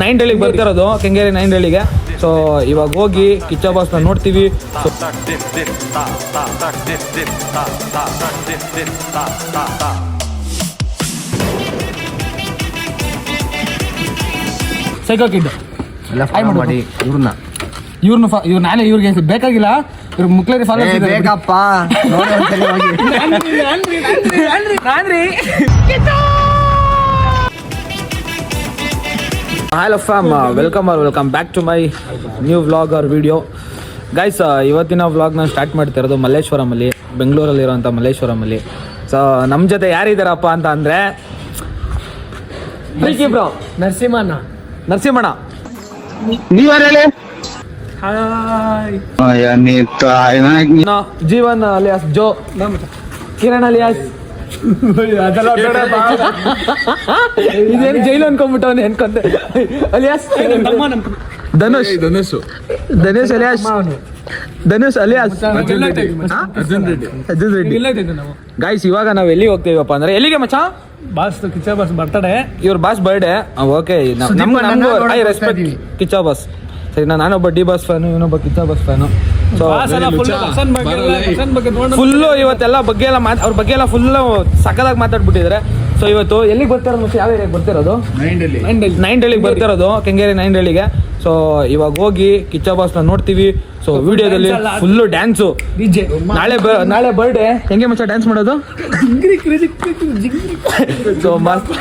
Nine ಡಳಿಗೆ ಬರ್ತಿರೋದು Kengeri nine ಹಳ್ಳಿಗೆ ಸೊ ಇವಾಗ ಹೋಗಿ ಕಿಚ್ಚ ಬಾಸ್ನ ನೋಡ್ತೀವಿ ಸೈಕೋ ಕಿಡ್ ಎಲ್ಲ Hi ಮಾಡು. ಇವ್ರನ್ನ. ಇವ್ರನ್ನ ಇವ್ರು ನಾನೇ ಇವ್ರಿಗೆ ಬೇಕಾಗಿಲ್ಲ? ಇವ್ರು ಮುಕ್ಲೇರಿ ಫಾಲೋ ಬೇಕಪ್ಪ. Hello fam welcome or welcome back to my new vlog or video guys ಇವತ್ತಿನ ವ್ಲಾಗ್ನ ಸ್ಟಾರ್ಟ್ ಮಾಡ್ತಿರೋದು ಮಲ್ಲೇಶ್ವರಮಲ್ಲಿ ಮಲ್ಲೇಶ್ವರಂ ಮಲ್ಲೇಶ್ವರಮಲ್ಲಿ ಸೊ ನಮ್ಮ ಜೊತೆ ಯಾರಿದ್ದಾರಪ್ಪ ಅಂತ ಅಂದರೆ ಬ್ರೋ ನರಸಿಂಹಣ್ಣ. ನರಸಿಂಹಣ್ಣ. Hi Jeevan alias Jo. Kiran alias. ಇದೇನು ಜೈಲು ಅನ್ಕೊಂಡ್ಬಿಟ್ಟವನೆ ಅನ್ಕೊಂಡೆ alias? Dhanush. Dhanush. Dhanush alias. Dhanush alias. Arjun Reddy. Guys ಇವಾಗ ನಾವು ಎಲ್ಲಿ ಹೋಗ್ತೀವಪ್ಪ ಅಂದ್ರೆ ಎಲ್ಲಿಗೆ ಮಚ್ಚ? ಬಾಸ್ ಕಿಚ್ಚ ಬಾಸ್ ಬರ್ತಡೆ ಇವ್ರ ಬಾಸ್ ಬರ್ಡೇ ಓಕೆ ನಮ್ಗೆ ರೆಸ್ಪೆಕ್ಟ್ ಕಿಚ್ಚ ಬಾಸ್. ಸರಿ ನಾನೊಬ್ಬ ಡಿ ಬಾಸ್ ಫ್ಯಾನು ಇವನೊಬ್ಬ Kichcha boss fan. So full ಇವತ್ತೆಲ್ಲ ಬಗ್ಗೆ ಎಲ್ಲ ಮಾತ್ ಅವ್ರ ಬಗ್ಗೆ ಎಲ್ಲ ಫುಲ್ಲು ಸಕಲಾಗಿ ಮಾತಾಡ್ಬಿಟ್ಟಿದ್ದಾರೆ ಸೊ ಇವತ್ತು ಎಲ್ಲಿಗೆ ಬರ್ತಿರೋದು ಮತ್ತೆ ಯಾವ ಏರಿಯಾಗೆ ಬರ್ತಿರೋದು? ನೈನ್ ಡಳಿಗೆ ಬರ್ತಿರೋದು ಕೆಂಗೇರಿ ನೈನ್ ಹಳ್ಳಿಗೆ ಸೊ ಇವಾಗ ಹೋಗಿ ಕಿಚ್ಚ ಬಾಸ್ನ ನೋಡ್ತೀವಿ. ಸೊ ವಿಡಿಯೋದಲ್ಲಿ ಫುಲ್ಲು ಡ್ಯಾನ್ಸು ನಾಳೆ ಬ- ನಾಳೆ ಬರ್ಡೇ ಹೆಂಗೆ ಮಚ್ಚ ಡ್ಯಾನ್ಸ್ ಮಾಡೋದು? ಸೊ ಮಸ್ತ್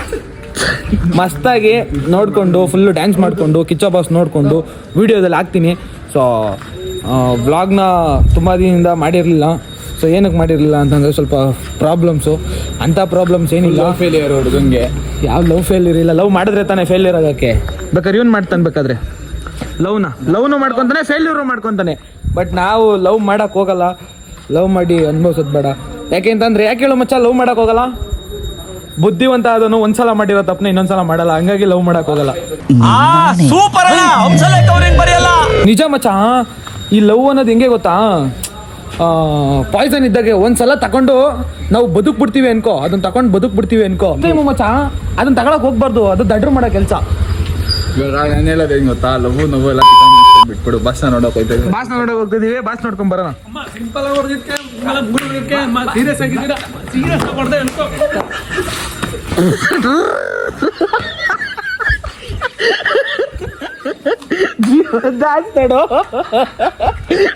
ಮಸ್ತಾಗಿ ನೋಡಿಕೊಂಡು ಫುಲ್ಲು ಡ್ಯಾನ್ಸ್ ಮಾಡಿಕೊಂಡು ಕಿಚ್ಚ ಬಾಸ್ ನೋಡಿಕೊಂಡು ವೀಡಿಯೋದಲ್ಲಿ ಹಾಕ್ತೀನಿ. ಸೊ ವ್ಲಾಗ್ನ ತುಂಬ ದಿನದಿಂದ ಮಾಡಿರಲಿಲ್ಲ. ಸೊ ಏನಕ್ಕೆ ಮಾಡಿರಲಿಲ್ಲ ಅಂತಂದರೆ ಸ್ವಲ್ಪ ಪ್ರಾಬ್ಲಮ್ಸು ಅಂಥ ಪ್ರಾಬ್ಲಮ್ಸ್ ಏನಿಲ್ಲ. ಲವ್ ಫೇಲಿಯರ್ ಹುಡುಗಂಗೆ. ಯಾವ ಲವ್ ಫೇಲಿಯರ್ ಇಲ್ಲ. ಲವ್ ಮಾಡಿದ್ರೆ ತಾನೇ ಫೇಲ್ಯೂರ್ ಆಗೋಕ್ಕೆ ಬೇಕಾದ್ರೆ ಇವ್ನು ಮಾಡ್ತಾನೆ ಬೇಕಾದ್ರೆ. ಲವ್ನ ಲವ್ನು ಮಾಡ್ಕೊತಾನೆ ಫೇಲ್ಯೂರು ಮಾಡ್ಕೊತಾನೆ. ಬಟ್ ನಾವು ಲವ್ ಮಾಡೋಕ್ಕೆ ಹೋಗಲ್ಲ. ಲವ್ ಮಾಡಿ ಅನುಭವಿಸೋದು ಬೇಡ. ಯಾಕೆ ಅಂತಂದರೆ ಯಾಕೆ ಹೇಳೋ ಮಚ್ಚ ಲವ್ ಮಾಡೋಕ್ಕೆ ಹೋಗಲ್ಲ? ಬುದ್ಧಿವಂತ ಅದನ್ನು ಒಂದ್ಸಲ ಮಾಡಿರೋ ತಪ್ಪನ ಇನ್ನೊಂದ್ಸಲ ಮಾಡಲ್ಲ. ಹಂಗಾಗಿ ಲವ್ ಮಾಡಕ್ ಹೋಗಲ್ಲ. ನಿಜ ಮಚ್ಚ? ಈ ಲವ್ ಅನ್ನೋದು ಹೆಂಗೆ ಗೊತ್ತಾ? ಪಾಯ್ಸನ್ ಇದ್ದಾಗೆ ಒಂದ್ಸಲ ತಕೊಂಡು ನಾವು ಬದುಕ್ ಬಿಡ್ತೀವಿ ಅನ್ಕೋ. ಅದನ್ನ ತಕೊಂಡು ಬದುಕ್ ಬಿಡ್ತೀವಿ ಅನ್ಕೋ ಟೈಮು ಮಚ್ಚ. ಅದನ್ನ ತಗೊಳಕ್ ಹೋಗ್ಬಾರ್ದು. ಅದು ದಡ್ರು ಮಾಡೋ ಕೆಲಸ. ಇವಾಗ ನಾನು ಹೇಳೋದು ಹೆಂಗ್ ಗೊತ್ತಾ? ಲವ್ ನೋವು ಎಲ್ಲ ಬಿಟ್ಬಿಡು ಬಸ್ ನೋಡಕ್ ಹೋಯ್ತಾ. ಬಾಸ್ ನೋಡಕ್ ಹೋಗ್ತಿದೀವಿ ಬಾಸ್ ನೋಡ್ಕೊಂಡ್ ಬರೋಣ. ಸಿಂಪಲ್ ಆಗಿ ಹೊಡೆದಿದ್ಕೆ ಸೀರಿಯಸ್ ಆಗಿದ್ದೀರಾ? ಸೀರಿಯಸ್ ಹೊಡೆದೆ ಅನ್ಕೋ. ಡ್ಯಾನ್ಸ್ ನೋಡು.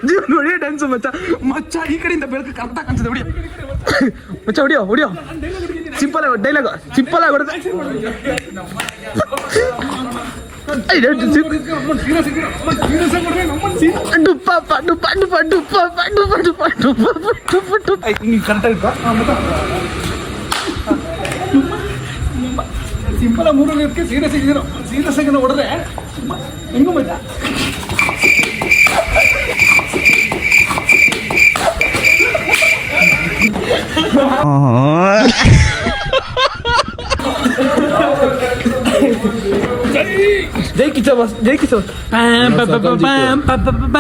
ಜೀವ ನೋಡಿ ಡ್ಯಾನ್ಸ್ ಮಚ್ಚ. ಮಚ್ಚ ಈ ಕಡೆಯಿಂದ ಬೆಳಕು ಕರೆಕ್ಟಾಗಿ ಕಾಣಿಸ್ತದೆ ಹೊಡಿಯೋ. ಮಚ್ಚ ಹೊಡಿಯೋ ಹೊಡಿಯೋ. ಸಿಂಪಲ್ ಆಗಿ ಡೈಲಾಗ್ ಸಿಂಪಲ್ ಆಗಿ ಹೊಡೆದ. ಸೀರಿಯಸ್ ಸಿಂಪಲ ಮೂರಲ್ಲಿ ಇರ್ಕೆ ಸೀರೆ ಸಿಗಿದ್ರು ಸೀರೆ ಸಿಗನ ಹೊಡೆದ್ರೆ ಹೆಂಗು ಮಜಾ ಹಾಂ ಡುಪ್ಪ ಡುಪ್ಪ ಡುಪ್ಪ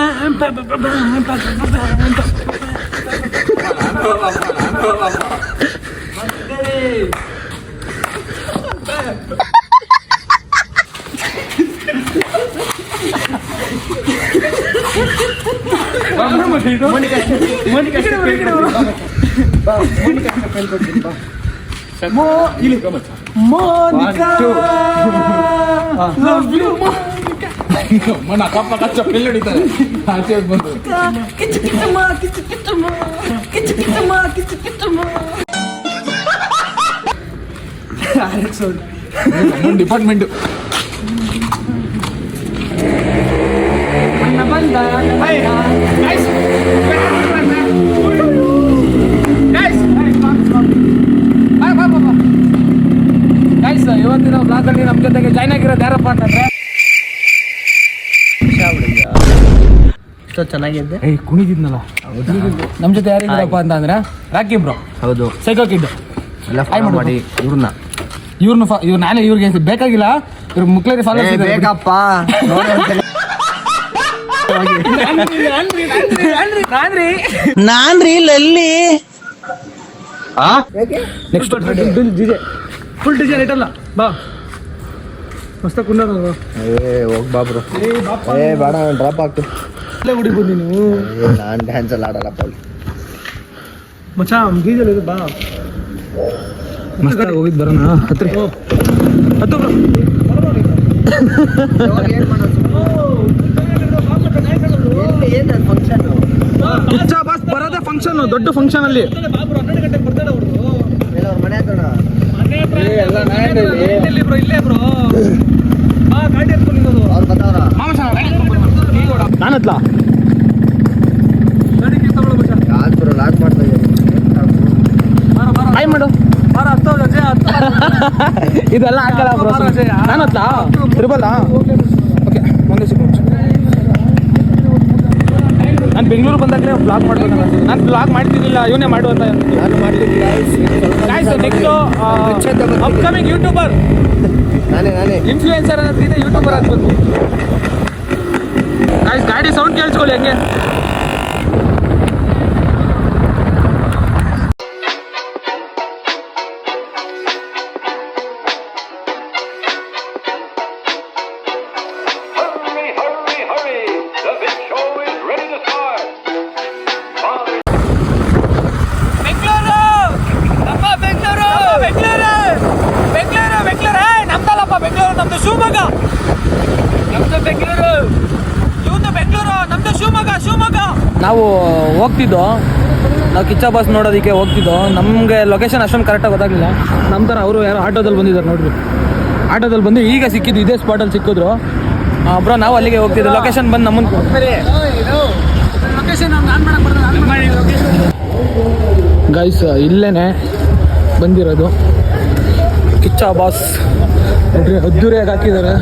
ಡುಪ್ಪ ನೀನು ಕರೆಕ್ಟಾಗಿ ಸಿಂಪಲ್ ಆಗಿ ಮೂರಲ್ಲಿ ಇದಕ್ಕೆ ಸೀರಿಯಸ್ ಆಗಿದ್ದೀರಾ ಸೀರಿಯಸ್ ಆಗಿ ಹೊಡೆದ್ರೆ ಹೆಂಗು ಮಜಾ ಜೈ Kichcha boss Monica. Monica. Love you, Mana kapan kacau pelu di tadi? Hati aku tuh. Kita ma, kita kita ma, kita kita ma, kita kita ma. Alexon. Department. Mana bandar? Hey, guys. Mana? Guys ಇವತ್ತಿನ ಬ್ಲಾಗಲ್ಲಿ ನಮ್ಮ ಜೊತೆಗೆ join ಆಗಿರೋದು ಯಾರಪ್ಪ ಅಂತಂದ್ರೆ ಚೆನ್ನಾಗಿದ್ದೆ. ಚೆನ್ನಾಗಿದೆ ಏಯ್ ಕುಣಿದಿದ್ನಲ್ಲ. ನಮ್ಮ ಜೊತೆ ಯಾರಿದ್ದಾರಪ್ಪ ಅಂತ ಅಂದ್ರೆ ರಾಕಿ ಬ್ರೋ. ಹೌದು. ಸೈಕೋ ಕಿಡ್ ಎಲ್ಲ ಫೈ ಮಾಡು. ಇವ್ರನ್ನ. ಇವ್ರನ್ನ ಇವ್ರು ನಾನೇ ಇವ್ರಿಗೆ ಬೇಕಾಗಿಲ್ಲ? ಇವ್ರು ಮುಕ್ಲೇರಿ ಫಾಲೋ ಬೇಕಪ್ಪ. ನೋಡಿ ಒಂದ್ಸಲಿ ಹೋಗಿ? ನಾನ್ ರೀ ಲಲ್ಲಿ ನೆಕ್ಸ್ಟ್ ಡಿಜೆ ಫುಲ್ ಡಿಸೈನ್ ಐಟಲ್ಲ ಬಾ ಮಸ್ತ ಕುಂಡ ಏ ಹೋಗ್ಬಾ ಬ್ರೋ ಏ ಬೇಡ ಡ್ರಾಪ್ ಆಗ್ತು ಅಲ್ಲೇ ಹುಡಿಬೋದು ನೀನು ಏ ನಾನು ಡ್ಯಾನ್ಸ್ ಎಲ್ಲ ಆಡಲ್ಲಪ್ಪ ಅಲ್ಲಿ ಮಚ್ಚ ಗೀಜಲ್ ಇದೆ ಬಾ ಮಸ್ತಾಗಿ ಹೋಗಿದ್ದು ಬರೋಣ ಹತ್ರ ಹತ್ತು. ಕಿಚ್ಚ ಬಾಸ್ ಬರೋದೇ ಫಂಕ್ಷನ್ ದೊಡ್ಡ ಫಂಕ್ಷನ್ ಅಲ್ಲಿ ಇಲ್ಲಿ ಬ್ರೋ ಇಲ್ಲೇ ಬ್ರೋ ಹಾ ಗಾಡಿ ಎತ್ಕೊಂಡು ನಿಂತದು ಅವ್ರು ಬರ್ತಾವ್ರ? ನಾನತ್ಲಾ? ಗಾಡಿ ಕಿಸ್ ತಗೊಳ್ಳೋ ಮಚ್ಚ ಯಾಕೆ ಬ್ರೋ ಲಾಕ್ ಮಾಡ್ತಾ ಬಾರ ಬಾರ. ಮಾಡು. ಬಾರ ಹತ್ತು ಅಜಯ್ ಹತ್ತು ಇದೆಲ್ಲ ಹಾಕಲ್ಲ ಬ್ರೋ ನಾನು ಅಜಯ್. ತಿರುಬಲ್ಲ ಓಕೆ ಒಂದೇ ಸೆಕೆಂಡ್ ನಾನು ಬೆಂಗಳೂರು ಬಂದಾಗಲೇ ಬ್ಲಾಗ್ ಮಾಡ್ಬೇಕಲ್ಲ. ನಾನು ಬ್ಲಾಗ್ ಮಾಡ್ತಿದ್ದಿಲ್ಲ ಇವನೇ ಮಾಡುವಂತ ನಾನು ಮಾಡ್ತೀನಿ ಗಾಯ್ಸ್ ನೆಕ್ಸ್ಟ್ ಅಪ್ಕಮಿಂಗ್ ಯೂಟ್ಯೂಬರ್ ನಾನೇ ನಾನೇ. ಇನ್ಫ್ಲೂಯೆನ್ಸರ್ ಅನ್ನೋದ್ರಿಂದ ಯೂಟ್ಯೂಬರ್ ಆಗ್ಬೇಕು. ಗಾಯ್ಸ್ ಗಾಡಿ ಸೌಂಡ್ ಕೇಳಿಸ್ಕೊಳ್ಳಿ ಹಂಗೆ. ನಾವು ಹೋಗ್ತಿದ್ದೋ, ನಾವು ಕಿಚ್ಚ ಬಸ್ ನೋಡೋದಕ್ಕೆ ಹೋಗ್ತಿದ್ದೋ, ನಮಗೆ ಲೊಕೇಶನ್ ಅಷ್ಟೊಂದು ಕರೆಕ್ಟಾಗಿ ಗೊತ್ತಾಗಲಿಲ್ಲ. ನಮ್ಮ ಥರ ಅವರು ಯಾರು ಆಟೋದಲ್ಲಿ ಬಂದಿದ್ದಾರೆ ನೋಡ್ರಿ. ಆಟೋದಲ್ಲಿ ಬಂದು ಈಗ ಸಿಕ್ಕಿದ್ದು ಇದೇ ಸ್ಪಾಟಲ್ಲಿ ಸಿಕ್ಕಿದ್ರು. ಬ್ರೋ, ನಾವು ಅಲ್ಲಿಗೆ ಹೋಗ್ತಿದ್ದೆ ಲೊಕೇಶನ್ ಬಂದು ನಮ್ಮನ್ನು ಗೈಸ್ ಇಲ್ಲೇನೆ ಬಂದಿರೋದು. ಕಿಚ್ಚ ಬಾಸ್. ನೋಡ್ರಿ, ಅದ್ದೂರಿಯಾಗಿ ಹಾಕಿದ್ದಾರೆ.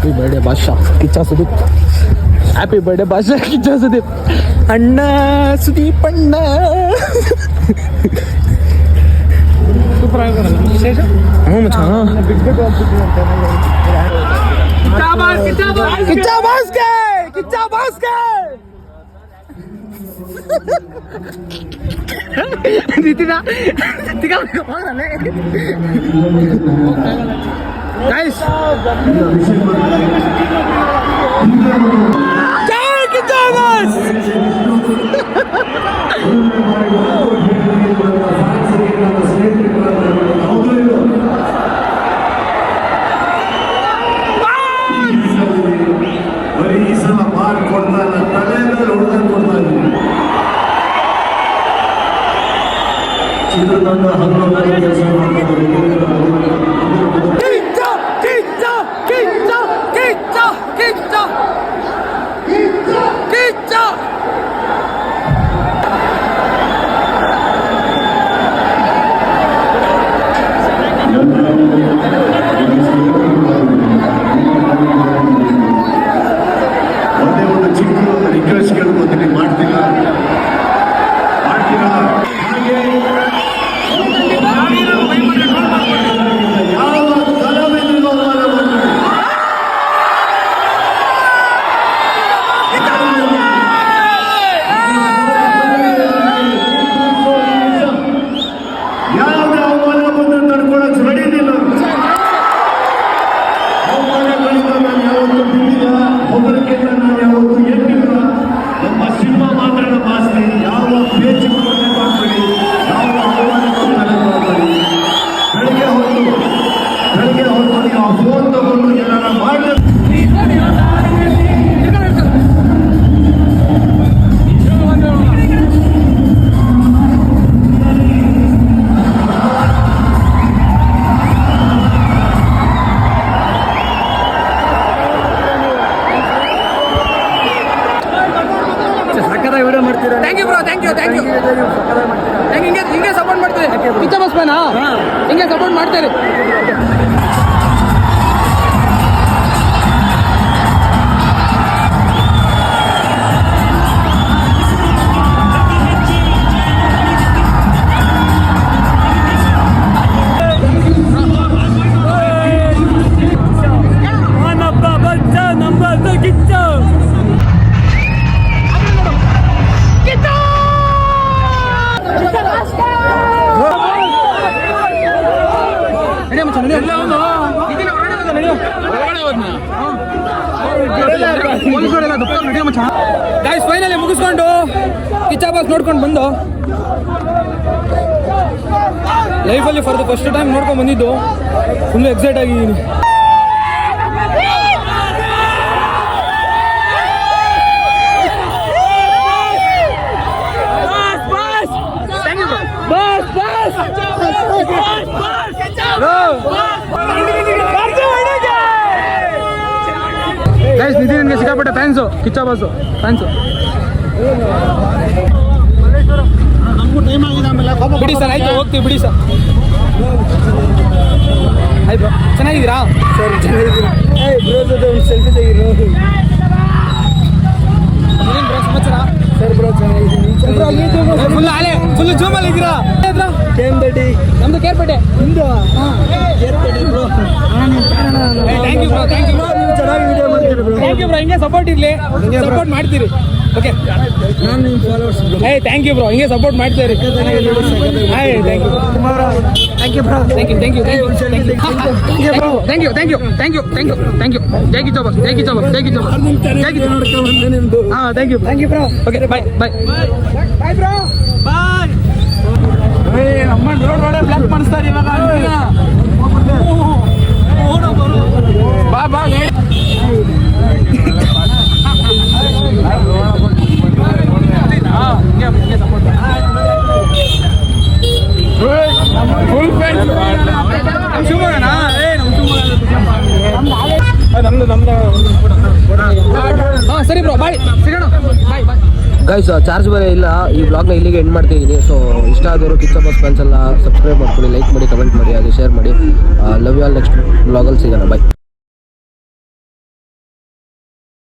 हैप्पी बर्थडे बादशाह किच्चा सुदीप हैप्पी बर्थडे बादशाह किच्चा सुदीप अन्ना सुदीप अण्णा किच्चा बास किच्चा बास किच्चा बास के किच्चा बास के दीदी ना दीदी बास्के तिला तिला ನಿತಿನ ಗೈಸ್ ಜೈ ಕಿಚ್ಚ ಬಾಸ್ ಬರೀ ಈ ಸಲ ಮಾರ್ಕ್ ಕೊಡ್ತಾ ಇಲ್ಲ ತಲೆಯಲ್ಲಿ ಹೊಡೆದ ಕೊಡ್ತಾ ಇದ್ದೀನಿ ಚಿತ್ರತಂಡ ಹನ್ನೊಂದನೇ ಕೆಲಸ ಮಾಡ್ತಾರೆ ಕಿಚ್ಚ ಬಸ್ ಬೇನಾ ಹಿಂಗೆ ಸಪೋರ್ಟ್ ಮಾಡ್ತೀರಿ ನಬ್ಬ ಬಚ್ಚ ನಂಬರ್ ಕಿಚ್ಚ ಗಾಯ್ಸ್ ಫೈನಲಿ ಮುಗಿಸ್ಕೊಂಡು ಕಿಚ್ಚ ನೋಡ್ಕೊಂಡು ಬಂದು. ಲೈಫಲ್ಲಿ ಫಾರ್ ದ ಫಸ್ಟ್ ಟೈಮ್ ನೋಡ್ಕೊಂಡು ಬಂದಿದ್ದು. ಫುಲ್ ಎಕ್ಸೈಟ್ ಆಗಿದ್ದೀನಿ. ನಿಧಿ ನಿನಗೆ ಸಿಕ್ಕಾಪಟ್ಟೆ ಥ್ಯಾಂಕ್ಸು ಕಿಚ್ಚ ಬಾಸು ಥ್ಯಾಂಕ್ಸು ಬಿಡಿ ಸರ್ ಆಯ್ತು ಹೋಗ್ತೀವಿ ಬಿಡಿ ಸರ್. ಆಯ್ತು ಚೆನ್ನಾಗಿದ್ದೀರಾ? ಸರಿ ಚೆನ್ನಾಗಿದ್ದೀನಿ ಸೆಲ್ಫಿ ತೆಗೀರೋ. ಏನು ಬ್ರೋ ಸಮಾಚಾರ? ಸರ್ ಬ್ರೋ ಚೆನ್ನಾಗಿದ್ದೀನಿ. ಫುಲ್ ಫುಲ್ ಕೇಂಬೆಟ್ಟಿ ನಮ್ದು ಕೇರ್ಪೇಟೆ. ನಿಮ್ದು? Bro. Thank you bro thank you ಚೆನ್ನಾಗಿ ವಿಡಿಯೋ ಮಾಡ್ತೀರಿ ಬ್ರೋ ಥ್ಯಾಂಕ್ ಯು ಬ್ರೋ ಹಿಂಗೆ ಸಪೋರ್ಟ್ ಇರಲಿ. ಸಪೋರ್ಟ್ ಮಾಡ್ತೀರಿ. ಓಕೆ ನಾನು ನಿಮ್ಮ followers hey thank you bro ಹಿಂಗೆ ಸಪೋರ್ಟ್ ಮಾಡ್ತಾ ಇರಿ. Hi thank you thank you bro thank you thank you thank you bro thank you thank you thank you thank you thank you thank you ಜೋಬಸ್ thank you ಜೋಬಸ್ thank you ಜೋಬಸ್ thank you ನೋಡ್ಕೊಂಡು ಹಾಂ thank you thank you bro okay bye bye bye bro bye ಏ ಅಮ್ಮ road ರೋಡೇ block ಮಾಡಿಸ್ತಾರೆ ಇವಾಗ. ಬಾ ಬಾ ಗೈಸ್ ಚಾರ್ಜ್ ಬೇರೆ ಇಲ್ಲ. ಈ ಬ್ಲಾಗ್ನ ಇಲ್ಲಿಗೆ ಎಂಡ್ ಮಾಡ್ತಿದ್ದೀನಿ ಸೊ ಇಷ್ಟ ಆದವರು ಕಿಚ್ಚ ಬಸ್ ಫ್ಯಾನ್ಸ್ ಎಲ್ಲ ಸಬ್ಸ್ಕ್ರೈಬ್ ಮಾಡ್ಕೊಳ್ಳಿ ಲೈಕ್ ಮಾಡಿ ಕಮೆಂಟ್ ಮಾಡಿ, ಹಾಗೆ ಶೇರ್ ಮಾಡಿ. ಲವ್ ಯು ಆಲ್ ನೆಕ್ಸ್ಟ್ ಬ್ಲಾಗಲ್ಲಿ ಸಿಗೋಣ. ಬಾಯ್